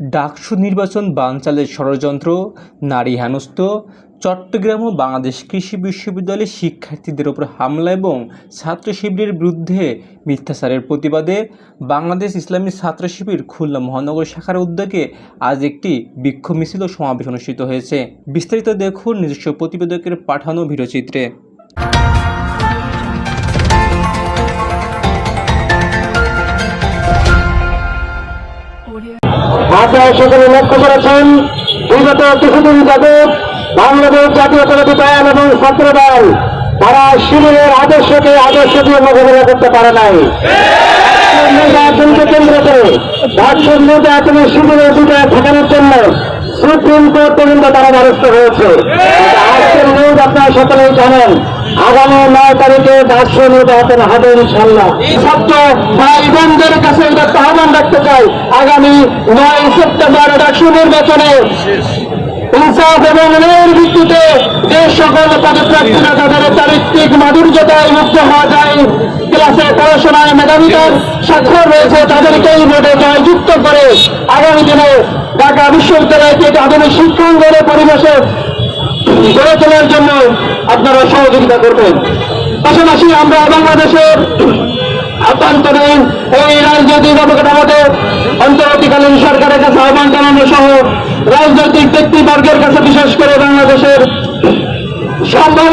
ডাকসু নির্বাচন বানচালের ষড়যন্ত্র, নারী হেনস্থ, চট্টগ্রাম ও বাংলাদেশ কৃষি বিশ্ববিদ্যালয়ের শিক্ষার্থীদের ওপর হামলা এবং ছাত্র শিবিরের বিরুদ্ধে মিথ্যাচারের প্রতিবাদে বাংলাদেশ ইসলামী ছাত্র শিবির খুলনা মহানগর শাখার উদ্যোগে আজ একটি বিক্ষোভ মিছিল সমাবেশ অনুষ্ঠিত হয়েছে। বিস্তারিত দেখুন নিজস্ব প্রতিবেদকের পাঠানো ভিডিওচিত্রে। আপনারা সকলে লক্ষ্য করেছেন, বিগত কিছুদিন যাবৎ বাংলাদেশ জাতীয়তাবাদী দল এবং ছাত্র দল তারা শিবিরের আদর্শকে আদর্শ দিয়ে মোকাবিলা করতে পারে নাই। শিবিরের ঠেকানোর জন্য সুপ্রিম কোর্ট পর্যন্ত তারা দ্বারস্থ হয়েছে। আজকের নিউজ আপনারা সকলেই জানেন, আগামী নয় তারিখে নির্বাচন হবে ইনশাল্লাহ ছাত্র ভাই বোনদের চাই আগামী নয় সেপ্টেম্বর ডাকসু নির্বাচনে ইনসাফ এবং ন্যায়ের ভিত্তিতে যে সকল পদপ্রার্থীরা তাদের চারিত্রিক মাধুর্যতায় মুক্ত হওয়া যায়। ক্লাসে পড়াশোনায় মেধাবিতার স্বাক্ষর রয়েছে তাদেরকে এই ভোটে জয়যুক্ত করে আগামী দিনে ঢাকা বিশ্ববিদ্যালয়কে আধুনিক শিক্ষাঙ্গনের পরিবেশে গড়ে তোলার জন্য আপনারা সহযোগিতা করবেন। পাশাপাশি আমরা বাংলাদেশের আভ্যন্তরীণ এই রাজনৈতিক অবকাঠামোতে অন্তর্বর্তীকালীন সরকারের কাছে আহ্বান জানানো সহ রাজনৈতিক ব্যক্তিবর্গের কাছে বিশেষ করে বাংলাদেশের সম্ভব